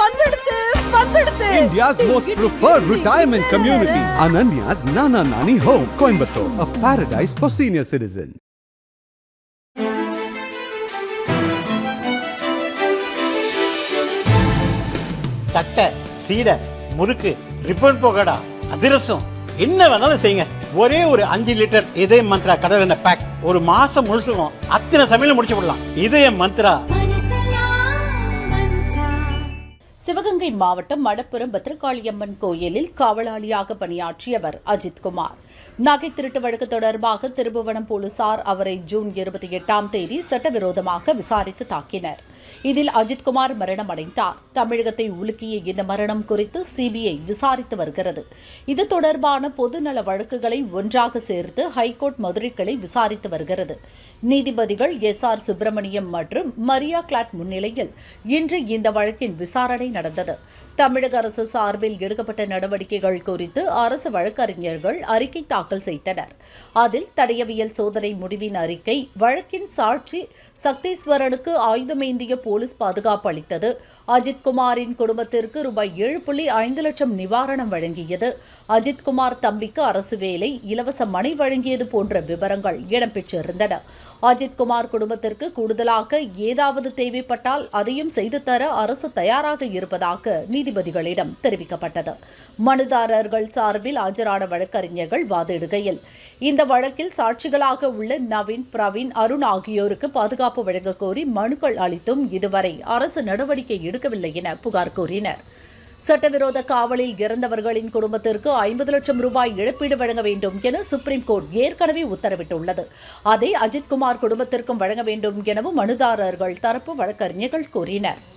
வந்துடுத்து வந்துடுத்து India's most preferred retirement community, Ananya's Nana Nani Home, Coimbatore, a paradise for senior citizens. தட்டை சீடை முறுக்கு ribbon போகடா அதிரசம் என்ன வேணாலும் செய்யுங்க. ஒரே ஒரு அஞ்சு லிட்டர் இதய மந்த்ரா கடல் எண்ணெய் பேக் ஒரு மாசம் முழுசுக்கும் அத்தனை சமையல் முடிச்சு விடலாம் இதய மந்த்ரா. சிவகங்கை மாவட்டம் மடப்புரம் பத்திரகாளியம்மன் கோயிலில் காவலாளியாக பணியாற்றியவர் அஜித்குமார் நகை திருட்டு வழக்கு தொடர்பாக திருபுவனம் போலீசார் அவரை ஜூன் இருபத்தி எட்டாம் தேதி சட்டவிரோதமாக விசாரித்து தாக்கினர். இதில் அஜித்குமார் மரணம் அடைந்தார் தமிழகத்தை உலுக்கிய இந்த மரணம் குறித்து சிபிஐ விசாரித்து வருகிறது. இது தொடர்பான பொதுநல வழக்குகளை ஒன்றாக சேர்த்து ஹைகோர்ட் மதுரை கிளை விசாரித்து வருகிறது. நீதிபதிகள் எஸ் ஆர் சுப்பிரமணியம் மற்றும் மரியா கிளாட் முன்னிலையில் இன்று இந்த வழக்கின் விசாரணை நடந்தது. தமிழக அரசு சார்பில் எடுக்கப்பட்ட நடவடிக்கைகள் குறித்து அரசு வழக்கறிஞர்கள் அறிக்கை தாக்கல் செய்தனர். அதில் தடையவியல் சோதனை முடிவின் அறிக்கை வழக்கின் சாட்சி சக்தீஸ்வரனுக்கு ஆயுதமேந்திய போலீஸ் பாதுகாப்பு அளித்தது. அஜித்குமாரின் குடும்பத்திற்கு ரூபாய் ஏழு புள்ளி ஐந்து லட்சம் நிவாரணம் வழங்கியது. அஜித்குமார் தம்பிக்கு அரசு வேலை இலவச மனை வழங்கியது போன்ற விவரங்கள் இடம்பெற்றிருந்தன. அஜித்குமார் குடும்பத்திற்கு கூடுதலாக ஏதாவது தேவைப்பட்டால் அதையும் செய்து தர அரசு தயாராக இருப்பதாக நீதிபதிகளிடம் தெரிவிக்கப்பட்டது. மனுதாரர்கள் சார்பில் ஆஜரான வழக்கறிஞர்கள் வாதிடுகையில் இந்த வழக்கில் சாட்சிகளாக உள்ள நவீன் பிரவீன் அருண் ஆகியோருக்கு பாதுகாப்பு வழங்கக் கோரி மனுக்கள் அளித்தும் இதுவரை அரசு நடவடிக்கை எடுக்கவில்லை என புகார் கூறினர். சட்டவிரோத காவலில் இறந்தவர்களின் குடும்பத்திற்கு ஐம்பது லட்சம் ரூபாய் இழப்பீடு வழங்க வேண்டும் என சுப்ரீம் கோர்ட் ஏற்கனவே உத்தரவிட்டுள்ளது. அதை அஜித்குமார் குடும்பத்திற்கும் வழங்க வேண்டும் எனவும் மனுதாரர்கள் தரப்பு வழக்கறிஞர்கள் கூறினர்.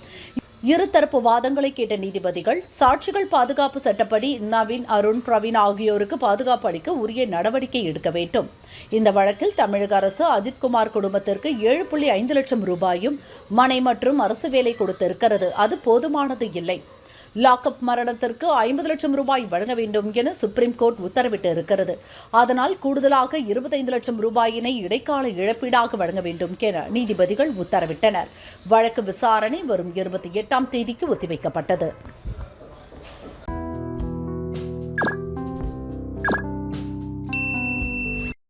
இருதரப்பு வாதங்களை கேட்ட நீதிபதிகள் சாட்சிகள் பாதுகாப்பு சட்டப்படி நவீன் அருண் பிரவீன் ஆகியோருக்கு பாதுகாப்பு அளிக்க உரிய நடவடிக்கை எடுக்க வேண்டும். இந்த வழக்கில் தமிழக அரசு அஜித்குமார் குடும்பத்திற்கு ஏழு புள்ளி ஐந்து லட்சம் ரூபாயும் மனை மற்றும் அரசு வேலை கொடுத்திருக்கிறது. அது போதுமானது இல்லை. லாக்அப் மரணத்திற்கு ஐம்பது லட்சம் ரூபாய் வழங்க வேண்டும் என சுப்ரீம் கோர்ட் உத்தரவிட்டு இருக்கிறது அதனால் கூடுதலாக இருபத்தைந்து லட்சம் ரூபாயினை இடைக்கால இழப்பீடாக வழங்க வேண்டும் என நீதிபதிகள் உத்தரவிட்டனர். வழக்கு விசாரணை வரும் இருபத்தி எட்டாம் தேதிக்கு ஒத்திவைக்கப்பட்டது.